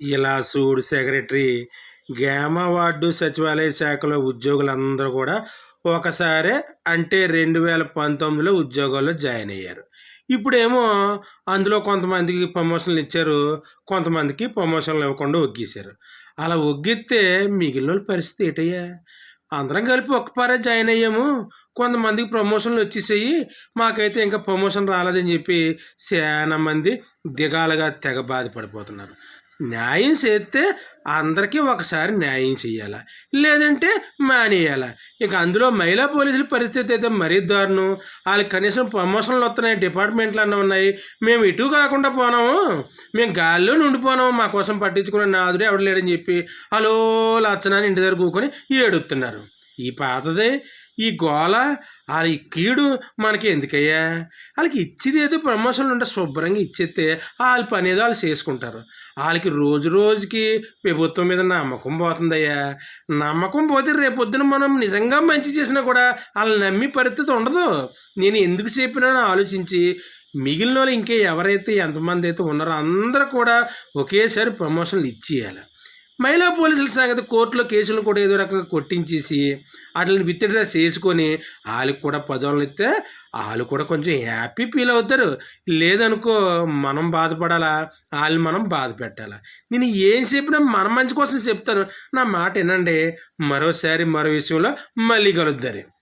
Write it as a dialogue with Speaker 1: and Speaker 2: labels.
Speaker 1: ఇలా సూడు సెక్రటరీ గ్రామ వార్డు సచివాలయ శాఖలో ఉద్యోగులందరూ కూడా ఒకసారే అంటే రెండు వేల పంతొమ్మిదిలో ఉద్యోగాల్లో జాయిన్ అయ్యారు. ఇప్పుడేమో అందులో కొంతమందికి ప్రమోషన్లు ఇచ్చారు కొంతమందికి ప్రమోషన్లు ఇవ్వకుండా ఒగ్గేశారు. అలా ఒగ్గిస్తే మిగిలిన వాళ్ళ పరిస్థితి ఏటయ్యా? అందరం కలిపి ఒక్కపారే జాయిన్ అయ్యాము. కొంతమందికి ప్రమోషన్లు వచ్చేసాయి మాకైతే ఇంకా ప్రమోషన్ రాలేదని చెప్పి చాలా మంది దిగాలుగా తెగ బాధపడిపోతున్నారు. న్యాయం చేస్తే అందరికీ ఒకసారి న్యాయం చేయాలా? లేదంటే మానేయాలా? ఇక అందులో మహిళా పోలీసుల పరిస్థితి అయితే మరీ దారుణం. వాళ్ళకి కనీసం ప్రమోషన్లు వస్తున్నాయి డిపార్ట్మెంట్లు అన్నీ ఉన్నాయి. మేము ఇటు కాకుండా పోనాము. మేము గాల్లో నుండిపోనాము మా కోసం పట్టించుకున్న నాదుడే ఎవడలేడని చెప్పి హలో లచ్చనాన్ని ఇంటి దగ్గర కూకొని ఏడుపుతున్నారు. ఈ పాతదే. ఈ గోల వాళ్ళ ఈ కీడు మనకి ఎందుకయ్యా? వాళ్ళకి ఇచ్చేది ఏదో ప్రమోషన్లు ఉంటే శుభ్రంగా ఇచ్చేస్తే వాళ్ళ పని ఏదో వాళ్ళు చేసుకుంటారు. వాళ్ళకి రోజు రోజుకి ప్రభుత్వం మీద నమ్మకం పోతుందయ్యా. నమ్మకం పోతే రేపొద్దున మనం నిజంగా మంచి చేసినా కూడా వాళ్ళని నమ్మి పరిస్థితి ఉండదు. నేను ఎందుకు చెప్పినానో ఆలోచించి మిగిలిన వాళ్ళు ఇంకే ఎవరైతే ఎంతమంది అయితే ఉన్నారో అందరూ కూడా ఒకేసారి ప్రమోషన్లు ఇచ్చేయాలి. మహిళా పోలీసుల సంగతి కోర్టులో కేసులు కూడా ఏదో రకంగా కొట్టించేసి వాటిని విత్డ్రా చేసుకొని వాళ్ళకి కూడా పదవులను ఇస్తే వాళ్ళు కూడా కొంచెం హ్యాపీ ఫీల్ అవుతారు. లేదనుకో మనం బాధపడాలా? వాళ్ళని మనం బాధ పెట్టాలా? నేను ఏం చెప్పినా మన మంచి కోసం చెప్తాను. నా మాట వినండి. మరోసారి మరో విషయంలో మళ్ళీ కలుద్దారు